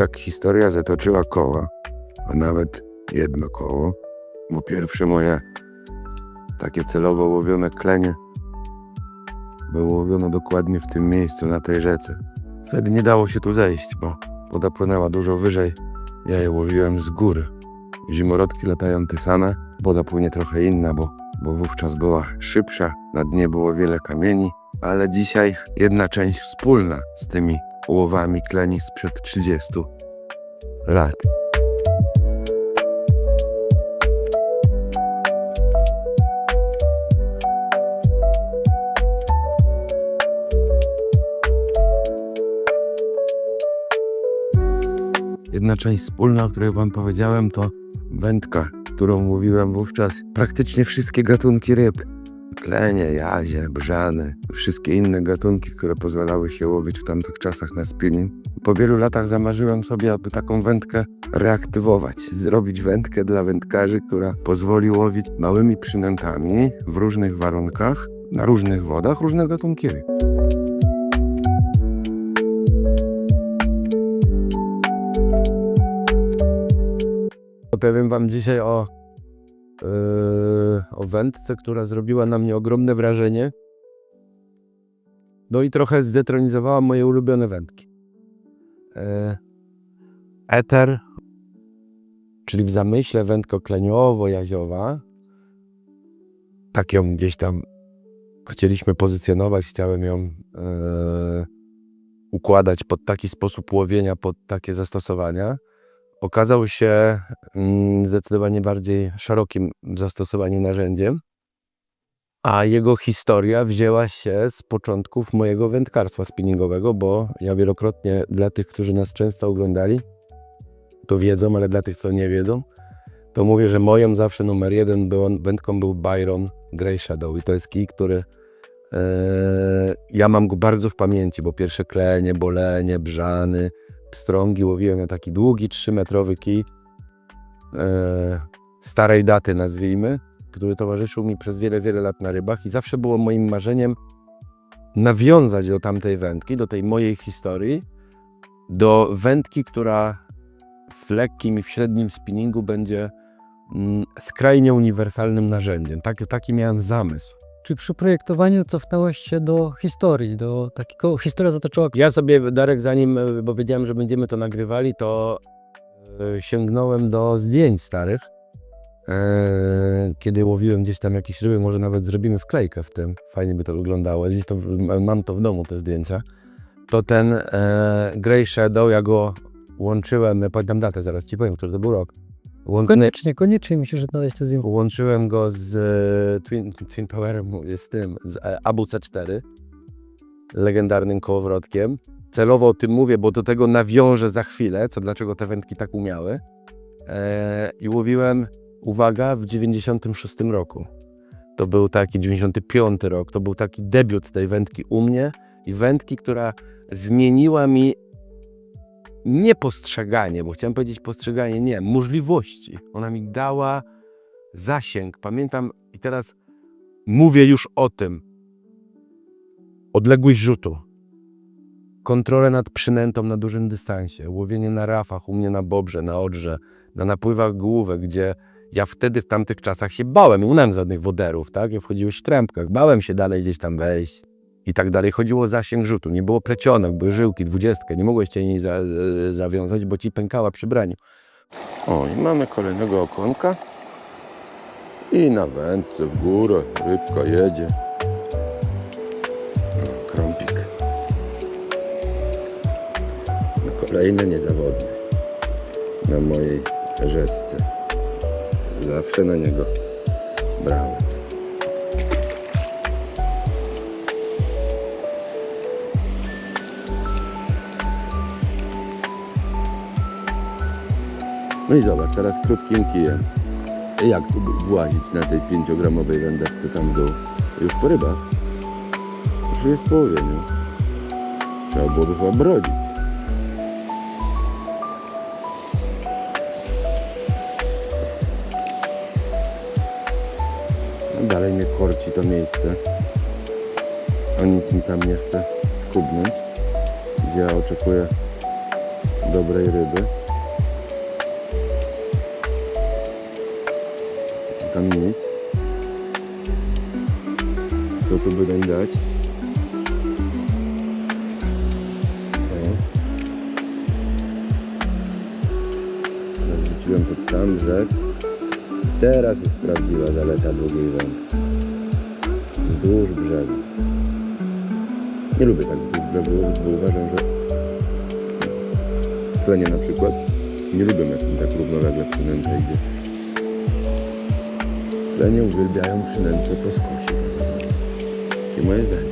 tak historia zatoczyła koła, a nawet jedno koło, bo pierwsze moje takie celowo łowione klenie było łowione dokładnie w tym miejscu, na tej rzece. Wtedy nie dało się tu zejść, bo woda płynęła dużo wyżej. Ja je łowiłem z góry. Zimorodki latają te same, woda płynie trochę inna, bo, bo wówczas była szybsza, na dnie było wiele kamieni, ale dzisiaj jedna część wspólna z tymi łowami kleni sprzed 30 lat. Jedna część wspólna, o której wam powiedziałem, to wędka, którą mówiłem wówczas. Praktycznie wszystkie gatunki ryb. Klenie, jazie, brzany, wszystkie inne gatunki, które pozwalały się łowić w tamtych czasach na spinning. Po wielu latach zamarzyłem sobie, aby taką wędkę reaktywować. Zrobić wędkę dla wędkarzy, która pozwoli łowić małymi przynętami w różnych warunkach, na różnych wodach, różne gatunki ryb. Opowiem wam dzisiaj o, yy, o wędce, która zrobiła na mnie ogromne wrażenie. No i trochę zdetronizowała moje ulubione wędki. Yy, Eter, czyli w zamyśle wędko-kleniowo-jaziowa. Tak ją gdzieś tam chcieliśmy pozycjonować, chciałem ją yy, układać pod taki sposób łowienia, pod takie zastosowania okazał się mm, zdecydowanie bardziej szerokim w zastosowaniu narzędziem, a jego historia wzięła się z początków mojego wędkarstwa spinningowego, bo ja wielokrotnie dla tych, którzy nas często oglądali, to wiedzą, ale dla tych, co nie wiedzą, to mówię, że moją zawsze numer jeden był, wędką był Byron Grey Shadow i to jest kij, który e, ja mam go bardzo w pamięci, bo pierwsze klenie, bolenie, brzany, pstrągi łowiłem na taki długi, 3-metrowy kij e, starej daty nazwijmy, który towarzyszył mi przez wiele, wiele lat na rybach i zawsze było moim marzeniem nawiązać do tamtej wędki, do tej mojej historii, do wędki, która w lekkim i w średnim spinningu będzie mm, skrajnie uniwersalnym narzędziem. Tak, taki miałem zamysł. Czy przy projektowaniu cofnąłeś się do historii, do takiego, historia zatoczyła Ja sobie, Darek, zanim, e, bo wiedziałem, że będziemy to nagrywali, to e, sięgnąłem do zdjęć starych. E, kiedy łowiłem gdzieś tam jakieś ryby, może nawet zrobimy wklejkę w tym. Fajnie by to wyglądało. Gdzieś to, mam to w domu, te zdjęcia. To ten Grey Shadow, ja go łączyłem, pamiętam datę, zaraz ci powiem, który to był rok. Łączny, Koniecznie, koniecznie musisz znaleźć to zdjęcie. Łączyłem go z e, Twin, Twin Powerem, mówię, z tym, z e, Abu C4, legendarnym kołowrotkiem. Celowo o tym mówię, bo do tego nawiążę za chwilę, co dlaczego te wędki tak umiały. E, I łowiłem, uwaga, w 96 roku. To był taki 95 rok, to był taki debiut tej wędki u mnie i wędki, która zmieniła mi nie postrzeganie, bo chciałem powiedzieć postrzeganie, nie, możliwości. Ona mi dała zasięg. Pamiętam i teraz mówię już o tym. Odległość rzutu. Kontrolę nad przynętą na dużym dystansie. Łowienie na rafach, u mnie na bobrze, na odrze, na napływach główek, gdzie ja wtedy w tamtych czasach się bałem. Nie unałem żadnych woderów, tak? Ja wchodziłeś w trębkach. Bałem się dalej gdzieś tam wejść i tak dalej. Chodziło o zasięg rzutu. Nie było plecionek, były żyłki, dwudziestkę. Nie mogłeś cię niej za, e, zawiązać, bo ci pękała przy braniu. O, i mamy kolejnego okonka. I na wędce w górę rybka jedzie. No, krąpik. No, kolejny niezawodny. Na mojej rzeczce. Zawsze na niego brałem. No i zobacz, teraz krótkim kijem. Jak tu włazić na tej 5-gramowej wędeczce tam w dół? Już po rybach. Już jest po łowieniu. Trzeba byłoby chyba brodzić. No dalej mnie korci to miejsce. A nic mi tam nie chce skubnąć. Gdzie ja oczekuję dobrej ryby. Tam nic. Co tu nam dać? Teraz rzuciłem pod sam brzeg. Teraz jest prawdziwa zaleta długiej wędki. Wzdłuż brzegu. Nie lubię tak wzdłuż brzegu bo uważam, że klenie na przykład nie lubię jak tak równolegle przynęta idzie. Klenie uwielbiają przynętę po skosie. Takie moje zdanie.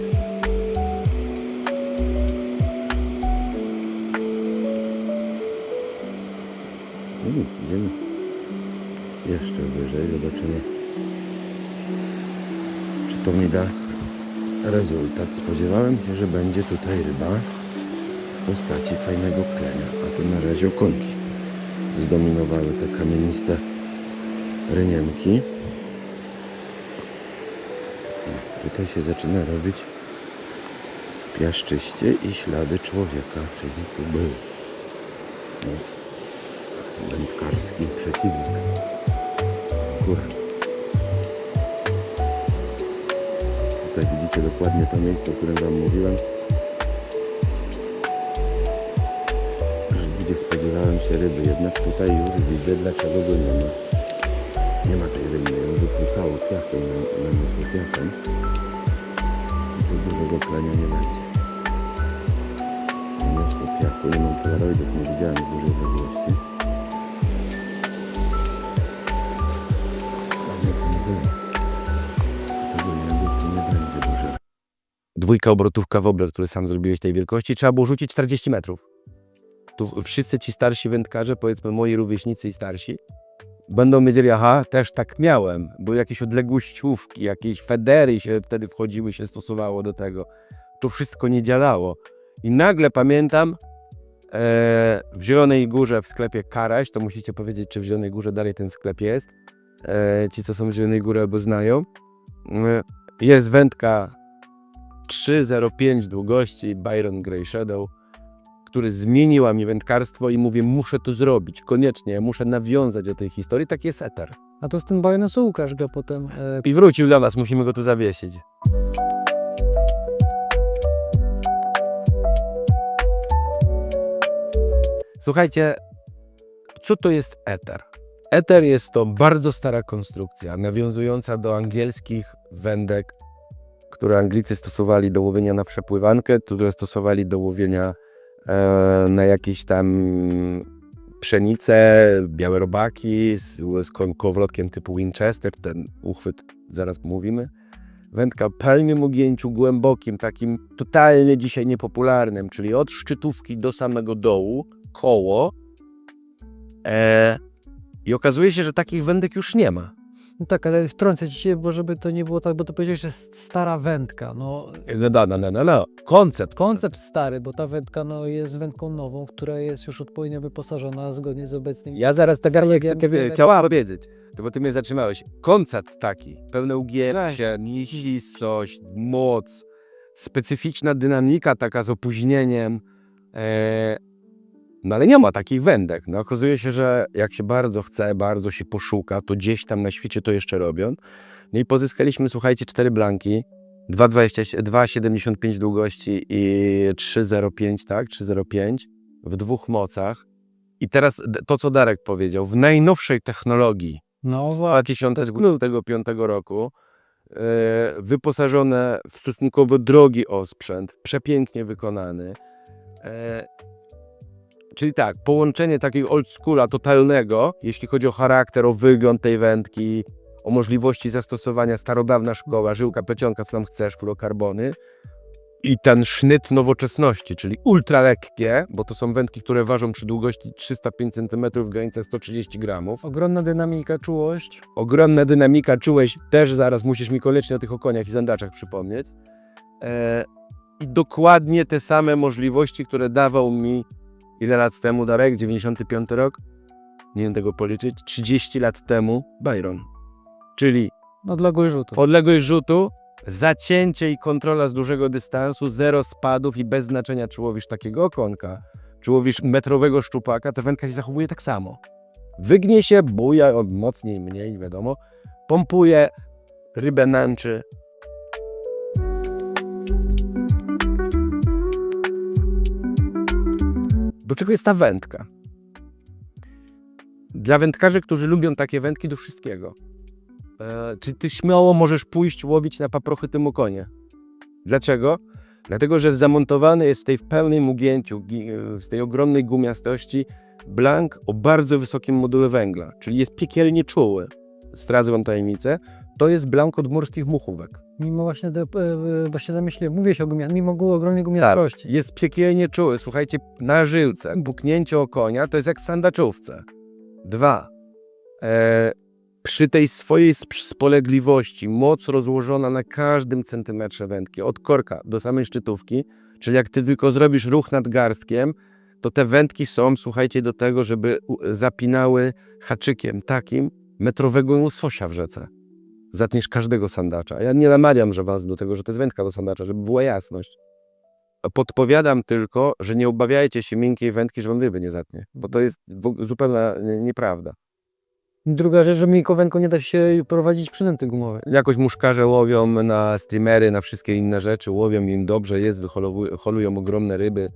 No nic, idziemy jeszcze wyżej, zobaczymy czy to mi da rezultat. Spodziewałem się, że będzie tutaj ryba w postaci fajnego klenia, a to na razie okonki zdominowały te kamieniste rynienki. Tutaj się zaczyna robić piaszczyście i ślady człowieka, czyli tu był wędkarski przeciwnik. Akurat. Tutaj widzicie dokładnie to miejsce, o którym Wam mówiłem. Że Gdzie spodziewałem się ryby, jednak tutaj już widzę dlaczego go nie ma. Nie ma tej ryby, ją wypłukało piachem, naniosło piachem. I tu dużego klenia nie będzie. Naniosło piachu, nie mam polaroidów, nie widziałem z dużej odległości. Dwójka obrotówka wobler, który sam zrobiłeś tej wielkości, trzeba było rzucić 40 metrów. Tu wszyscy ci starsi wędkarze, powiedzmy moi rówieśnicy i starsi, będą wiedzieli, aha, też tak miałem. Były jakieś odległościówki, jakieś federy się wtedy wchodziły, się stosowało do tego. To wszystko nie działało. I nagle pamiętam, e, w Zielonej Górze w sklepie Karaś, to musicie powiedzieć, czy w Zielonej Górze dalej ten sklep jest. E, ci, co są z Zielonej Góry albo znają. E, jest wędka 3,05 długości Byron Grey Shadow, który zmieniła mi wędkarstwo i mówię, muszę to zrobić, koniecznie, muszę nawiązać do tej historii, tak jest eter. A to z tym Bajonesu Łukasz go potem e, I wrócił do nas, musimy go tu zawiesić. Słuchajcie, co to jest eter? Eter jest to bardzo stara konstrukcja, nawiązująca do angielskich wędek, które Anglicy stosowali do łowienia na przepływankę, które stosowali do łowienia na jakieś tam pszenice, białe robaki z, z typu Winchester, ten uchwyt, zaraz mówimy. Wędka pełnym ugięciu głębokim, takim totalnie dzisiaj niepopularnym, czyli od szczytówki do samego dołu, koło. E, I okazuje się, że takich wędek już nie ma. No tak, ale wtrącę ci się, bo żeby to nie było tak, bo to powiedziałeś, że jest stara wędka. No, No, no, no, no, no, no. Koncept. koncept stary, bo ta wędka no, jest wędką nową, która jest już odpowiednio wyposażona zgodnie z obecnym. Ja zaraz garnek Wiem, chcę wiem. chciała powiedzieć, to bo ty mnie zatrzymałeś. Koncept taki, pełne ugięcie, nihistość, moc, specyficzna dynamika taka z opóźnieniem. E, no ale nie ma takich wędek. No okazuje się, że jak się bardzo chce, bardzo się poszuka, to gdzieś tam na świecie to jeszcze robią. No i pozyskaliśmy, słuchajcie, cztery blanki. 2,20 2,75 długości i 3,05, tak? 3,05 w dwóch mocach. I teraz to, co Darek powiedział, w najnowszej technologii No z właśnie. 2025 roku, e, wyposażone w stosunkowo drogi osprzęt, przepięknie wykonany. E, czyli tak, połączenie takiego old schoola totalnego, jeśli chodzi o charakter, o wygląd tej wędki, o możliwości zastosowania starodawna szkoła, żyłka, plecionka, co tam chcesz, fluorokarbony, i ten sznyt nowoczesności, czyli ultra lekkie, bo to są wędki, które ważą przy długości 305 cm w granicach 130 gramów. Ogromna dynamika, czułość. Ogromna dynamika, czułeś, też zaraz musisz mi koniecznie o tych okoniach i zandaczach przypomnieć. E, I dokładnie te same możliwości, które dawał mi ile lat temu Darek, 95 rok, nie wiem tego policzyć, 30 lat temu Byron. Czyli Odległość rzutu. Odległość rzutu, zacięcie i kontrola z dużego dystansu, zero spadów i bez znaczenia, czy łowisz takiego okonka, czy łowisz metrowego szczupaka, ta wędka się zachowuje tak samo. Wygnie się, buja, o, mocniej, mniej, nie wiadomo, pompuje, rybę nęczy. Do czego jest ta wędka? Dla wędkarzy, którzy lubią takie wędki, do wszystkiego. E, czy ty śmiało możesz pójść łowić na paprochy tym okonie? Dlaczego? Dlatego, że zamontowany jest w tej w pełnym ugięciu, gi- e, z tej ogromnej gumiastości, blank o bardzo wysokim module węgla, czyli jest piekielnie czuły. Zdradzę wam tajemnicę. To jest blank od morskich muchówek. Mimo właśnie, te, e, e, właśnie zamyśliłem, mówię się o gumiach, mimo ogromnej gumiastości. Jest piekielnie czuły. Słuchajcie, na żyłce, buknięcie o konia to jest jak w sandaczówce. Dwa. E, przy tej swojej sp- spolegliwości, moc rozłożona na każdym centymetrze wędki, od korka do samej szczytówki, czyli jak ty tylko zrobisz ruch nad garstkiem, to te wędki są, słuchajcie, do tego, żeby zapinały haczykiem takim metrowego łososia w rzece. Zatniesz każdego sandacza. Ja nie namawiam że was do tego, że to jest wędka do sandacza, żeby była jasność. Podpowiadam tylko, że nie obawiajcie się miękkiej wędki, że wam ryby nie zatnie, bo to jest zupełna nie- nieprawda. Druga rzecz, że miękką wędką nie da się prowadzić przynęty gumowe. Jakoś muszkarze łowią na streamery, na wszystkie inne rzeczy, łowią im dobrze, jest, wyholują holują ogromne ryby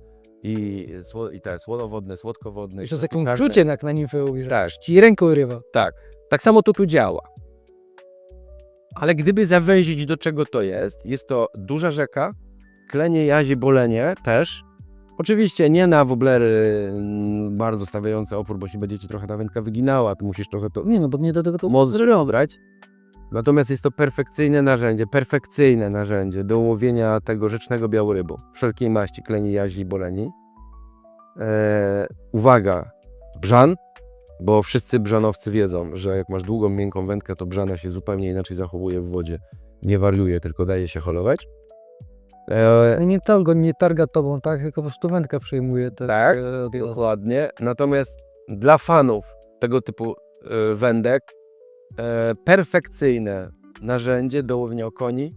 i, i te słodowodne, słodkowodne. Jeszcze i z każde- czuciem jak na nimfę łowisz. Tak. Ci ręką rywa. Tak, tak samo to tu działa. Ale gdyby zawęzić do czego to jest, jest to duża rzeka, klenie, jazie, bolenie też. Oczywiście nie na woblery mm, bardzo stawiające opór, bo się będzie ci trochę ta wędka wyginała, to musisz trochę to Nie no, bo nie do tego to moc brać. Natomiast jest to perfekcyjne narzędzie, perfekcyjne narzędzie do łowienia tego rzecznego białorybu. Wszelkiej maści, kleni, jazi boleni. Eee, uwaga, brzan, bo wszyscy brzanowcy wiedzą, że jak masz długą, miękką wędkę, to brzana się zupełnie inaczej zachowuje w wodzie. Nie wariuje, tylko daje się holować. Eee, Nie targa, nie targa tobą, tak? Tylko po prostu wędkę przejmuje. Te, Tak, te- te- Dokładnie. Natomiast dla fanów tego typu e, wędek e, perfekcyjne narzędzie do łowienia koni.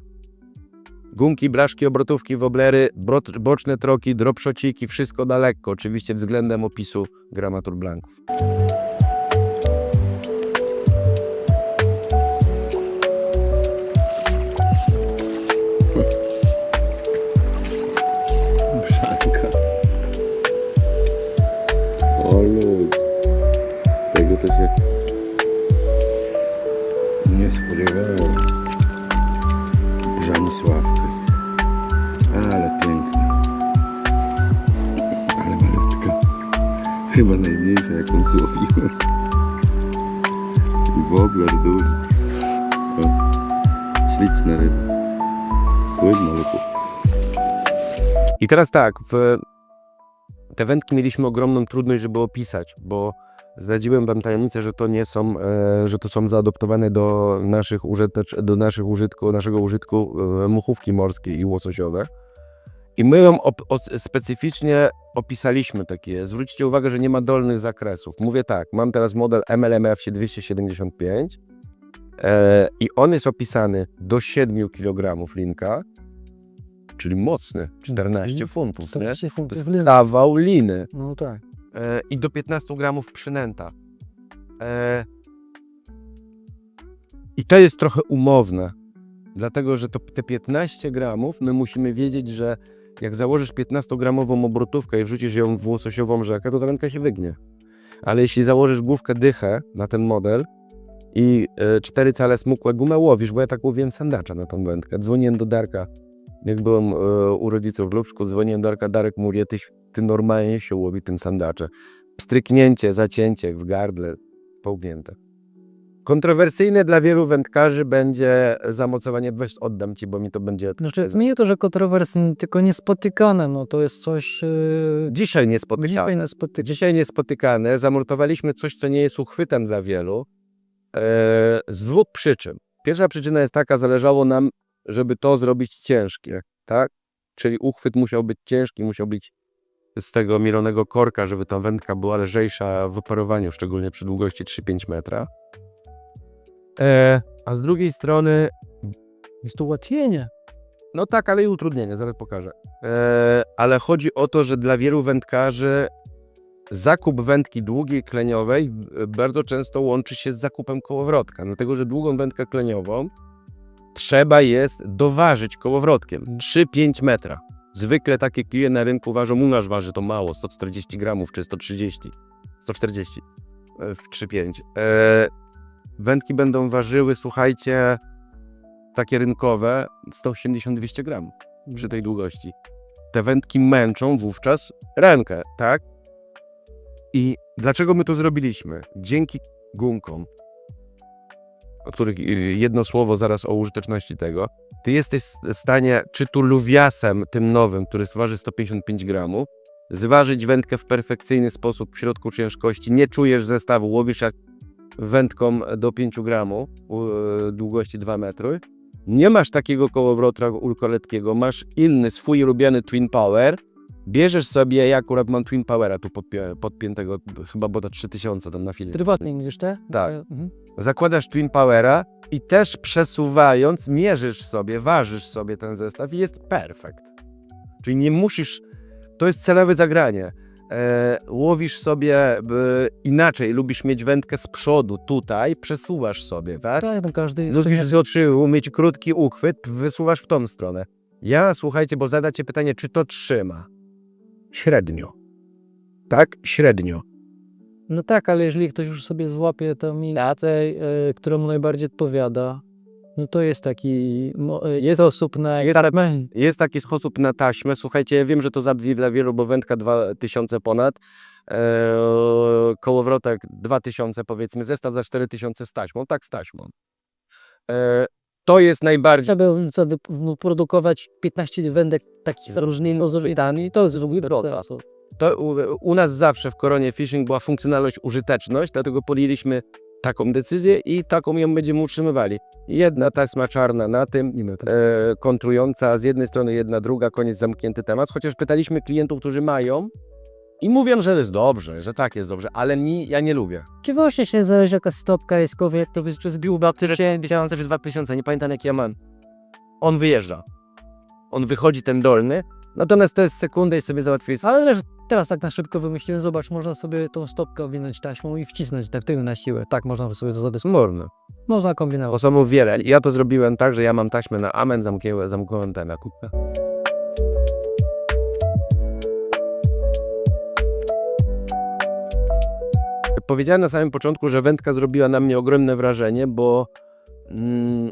Gumki, blaszki, obrotówki, woblery, brot, boczne troki, dropshotiki, wszystko na lekko, oczywiście względem opisu gramatur blanków. Chyba najmniejsza jaką złowiłem. I wobler duży. O, śliczna ryba. Płyn maluchu. I teraz tak, w te wędki mieliśmy ogromną trudność, żeby opisać, bo zdradziłem wam tajemnicę, że to nie są, e, że to są zaadoptowane do naszych, użytecz, do naszych użytku, naszego użytku e, muchówki morskie i łososiowe. I my ją op, specyficznie opisaliśmy takie. Zwróćcie uwagę, że nie ma dolnych zakresów. Mówię tak, mam teraz model MLMF 275 e, i on jest opisany do 7 kg linka, czyli mocny, 14 funtów, nie? 14 To funtów liny. Kawał liny No tak. e, i do 15 gramów przynęta. E, I to jest trochę umowne, dlatego że to, te 15 gramów my musimy wiedzieć, że jak założysz 15-gramową obrotówkę i wrzucisz ją w łososiową rzekę, to ta wędka się wygnie. Ale jeśli założysz główkę dychę na ten model i e, cztery cale smukłe gumę łowisz, bo ja tak łowiłem sandacza na tą wędkę. Dzwoniłem do Darka, jak byłem e, u rodziców w Lubsku, dzwoniłem do Darka, Darek mówi, ty, ty normalnie się łowi tym sandacze. Pstryknięcie, zacięcie w gardle, połknięte. Kontrowersyjne dla wielu wędkarzy będzie zamocowanie, weź oddam ci, bo mi to będzie... Znaczy, zmienię to, że kontrowersje, tylko niespotykane, no to jest coś... Yy, Dzisiaj nie spotykamy. dzisiaj niespotykane. Dzisiaj niespotykane. Zamortowaliśmy coś, co nie jest uchwytem dla wielu. E, z dwóch przyczyn. Pierwsza przyczyna jest taka, zależało nam, żeby to zrobić ciężkie, tak? Czyli uchwyt musiał być ciężki, musiał być z tego mielonego korka, żeby ta wędka była lżejsza w operowaniu, szczególnie przy długości 3-5 metra. E, a z drugiej strony Jest to ułatwienie. No tak, ale i utrudnienie, zaraz pokażę. E, ale chodzi o to, że dla wielu wędkarzy zakup wędki długiej kleniowej e, bardzo często łączy się z zakupem kołowrotka, dlatego że długą wędkę kleniową trzeba jest doważyć kołowrotkiem 3-5 metra. Zwykle takie kije na rynku ważą, u nas waży to mało, 140 gramów czy 130, 140 e, w 3-5. E, wędki będą ważyły, słuchajcie, takie rynkowe 180-200 gramów przy tej długości. Te wędki męczą wówczas rękę, tak? I dlaczego my to zrobiliśmy? Dzięki gumkom, o których y, jedno słowo zaraz o użyteczności tego. Ty jesteś w stanie, czy tu luwiasem tym nowym, który waży 155 gramów, zważyć wędkę w perfekcyjny sposób w środku ciężkości. Nie czujesz zestawu, łowisz jak wędką do 5 gramów, u- długości 2 metry. Nie masz takiego kołowrotra ulkoletkiego, masz inny, swój ulubiony Twin Power. Bierzesz sobie, ja akurat mam Twin Powera tu podpię, podpiętego, chyba bo 3000 tam na filmie. Prywatnie mówisz te? Tak. Mhm. Zakładasz Twin Powera i też przesuwając, mierzysz sobie, ważysz sobie ten zestaw i jest perfekt. Czyli nie musisz, to jest celowe zagranie. E, łowisz sobie e, inaczej, lubisz mieć wędkę z przodu, tutaj, przesuwasz sobie, tak? Tak, no każdy... Lubisz z oczyłu mieć krótki uchwyt, wysuwasz w tą stronę. Ja, słuchajcie, bo zadacie pytanie, czy to trzyma? Średnio. Tak, średnio. No tak, ale jeżeli ktoś już sobie złapie tą minacę, e, która mu najbardziej odpowiada, no to jest taki, jest osób na ekstremen. Jest taki sposób na taśmę. Słuchajcie, ja wiem, że to zabrzmi dla wielu, bo wędka 2000 ponad, e, kołowrotek 2000 powiedzmy, zestaw za 4000 z taśmą. Tak, z taśmą. E, to jest najbardziej... Trzeba co, wy- produkować 15 wędek takich z różnymi użytkami, to jest w ogóle. To u, u nas zawsze w Koronie Fishing była funkcjonalność, użyteczność, dlatego podjęliśmy taką decyzję i taką ją będziemy utrzymywali. Jedna taśma czarna na tym, e, kontrująca z jednej strony, jedna druga, koniec zamknięty temat. Chociaż pytaliśmy klientów, którzy mają i mówią, że jest dobrze, że tak jest dobrze, ale mi, ja nie lubię. Czy właśnie się zależy jaka stopka jest jak to wystarczy zbił na tyle 1000 czy 2000, nie pamiętam jaki ja mam. On wyjeżdża. On wychodzi ten dolny, natomiast to jest sekundę i sobie załatwić. Ale teraz tak na szybko wymyśliłem, zobacz, można sobie tą stopkę owinąć taśmą i wcisnąć tak tył na siłę. Tak można sobie to zrobić. Można. Można kombinować. są wiele. Ja to zrobiłem tak, że ja mam taśmę na amen, zamknąłem, zamknąłem ten na kupę. Powiedziałem na samym początku, że wędka zrobiła na mnie ogromne wrażenie, bo mm,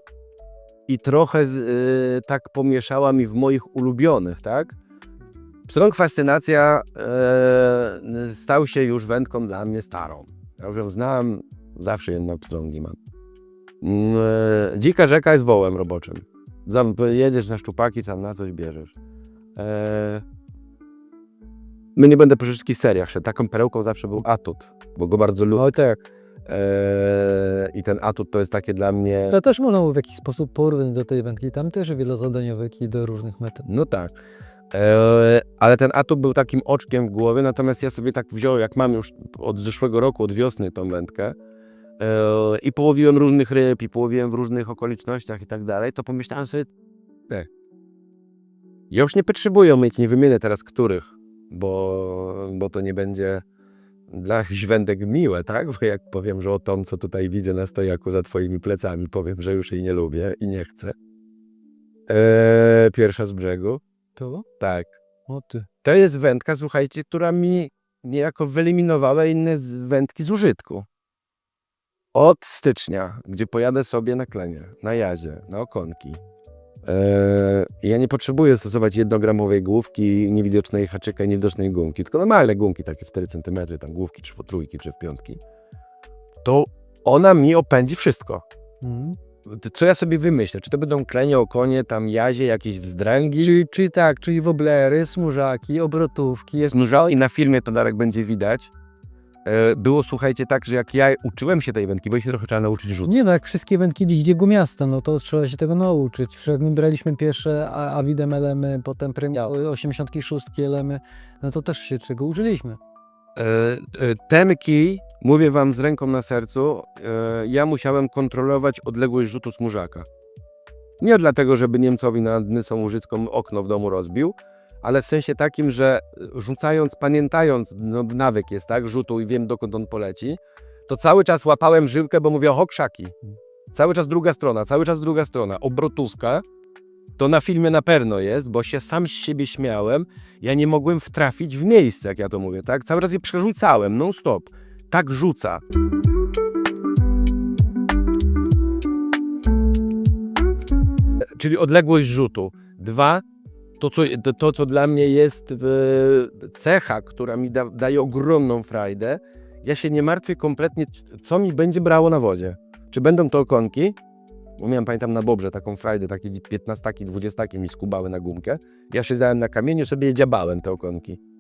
i trochę z, y, tak pomieszała mi w moich ulubionych, tak? Pstrąg Fascynacja e, stał się już wędką dla mnie starą. Ja już ją znałem, zawsze jedną pstrągi mam. Mm, e, Dzika rzeka jest wołem roboczym. Zam, jedziesz na szczupaki, tam na coś bierzesz. E, my nie będę po wszystkich seriach szedł. Taką perełką zawsze był atut, bo go bardzo lubię. tak. E, I ten atut to jest takie dla mnie... To też można w jakiś sposób porównać do tej wędki. Tam też wielozadaniowe kij do różnych metod. No tak. E, ale ten atut był takim oczkiem w głowie, natomiast ja sobie tak wziąłem, jak mam już od zeszłego roku, od wiosny tą wędkę e, i połowiłem różnych ryb, i połowiłem w różnych okolicznościach i tak dalej, to pomyślałem sobie, tak, ja już nie potrzebuję mieć, nie wymienię teraz których, bo, bo to nie będzie dla wędek miłe, tak? Bo jak powiem, że o tom, co tutaj widzę na stojaku za twoimi plecami, powiem, że już jej nie lubię i nie chcę. E, pierwsza z brzegu. Tak. O ty. To jest wędka, słuchajcie, która mi niejako wyeliminowała inne z wędki z użytku. Od stycznia, gdzie pojadę sobie na klenie, na jazie, na okonki. Eee, ja nie potrzebuję stosować jednogramowej główki, niewidocznej haczyka i niewidocznej gumki, tylko normalne gumki, takie 4 cm, tam główki, czy w trójki, czy w piątki. To ona mi opędzi wszystko. Mhm. Co ja sobie wymyślę? Czy to będą klenie, okonie, tam jazie, jakieś wzdręgi? Czyli, czyli tak, czyli woblery, smużaki, obrotówki. Jest... znużało i na filmie to Darek będzie widać. E, Było, słuchajcie, tak, że jak ja uczyłem się tej wędki, bo się trochę trzeba nauczyć rzucać. Nie no, jak wszystkie wędki idzie gumiaste, no to trzeba się tego nauczyć. Wszak my braliśmy pierwsze A- Avidem elemy, potem premiały, 86 elemy, no to też się czego uczyliśmy. E, e, Ten kij, mówię wam z ręką na sercu, e, ja musiałem kontrolować odległość rzutu smużaka. Nie dlatego, żeby Niemcowi na Nysą Łużycką okno w domu rozbił, ale w sensie takim, że rzucając, pamiętając, no nawyk jest, tak, rzutu i wiem dokąd on poleci, to cały czas łapałem żyłkę, bo mówię, o krzaki. Cały czas druga strona, cały czas druga strona. Obrotówka to na filmie na pewno jest, bo się sam z siebie śmiałem. Ja nie mogłem wtrafić w miejsce, jak ja to mówię, tak? Cały czas je przerzucałem, non stop. Tak rzuca. Czyli odległość rzutu. Dwa, to co, to, co dla mnie jest cecha, która mi da, daje ogromną frajdę, ja się nie martwię kompletnie, co mi będzie brało na wodzie. Czy będą to okonki? Bo miałem, pamiętam, na Bobrze taką frajdę, takie 15, 20 mi skubały na gumkę. Ja siadałem na kamieniu, sobie dziabałem te okonki.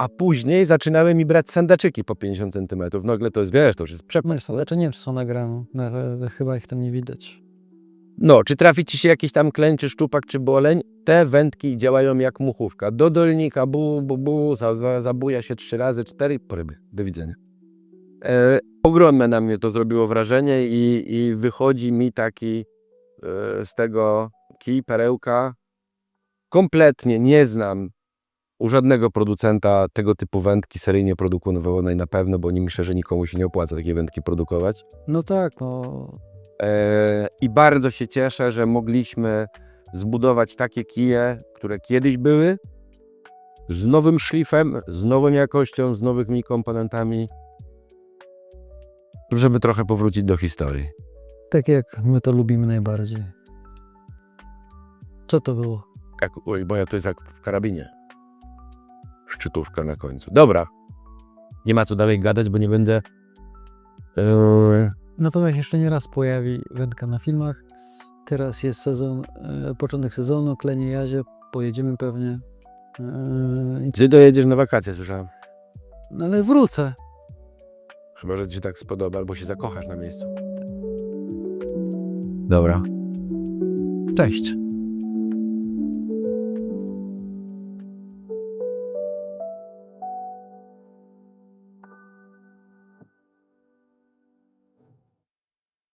A później zaczynały mi brać sandaczyki po 50 cm. Nagle to jest, wiesz, to już jest No przepaść. ale czy nie wiem, czy są nagrane. No, ale chyba ich tam nie widać. No, czy trafi ci się jakiś tam kleń, czy szczupak, czy boleń, te wędki działają jak muchówka. Do dolnika, bu, bu, bu, za- za- zabuja się trzy razy, cztery, po ryby. Do widzenia. E, ogromne na mnie to zrobiło wrażenie i, i wychodzi mi taki e, z tego kij, perełka. Kompletnie nie znam u żadnego producenta tego typu wędki seryjnie produkowanej na pewno, bo nie myślę, że nikomu się nie opłaca takie wędki produkować. No tak, no. E, I bardzo się cieszę, że mogliśmy zbudować takie kije, które kiedyś były, z nowym szlifem, z nową jakością, z nowymi komponentami, żeby trochę powrócić do historii. Tak jak my to lubimy najbardziej. Co to było? Jak, oj, bo ja to jest jak w karabinie. Szczytówka na końcu. Dobra. Nie ma co dalej gadać, bo nie będę. E, Natomiast jeszcze nie raz pojawi wędka na filmach. Teraz jest sezon, e, początek sezonu, klenie jazie, pojedziemy pewnie. E, i- Ty dojedziesz na wakacje, słyszałem. no ale wrócę. Chyba, że ci się tak spodoba, albo się zakochasz na miejscu. Dobra. Cześć.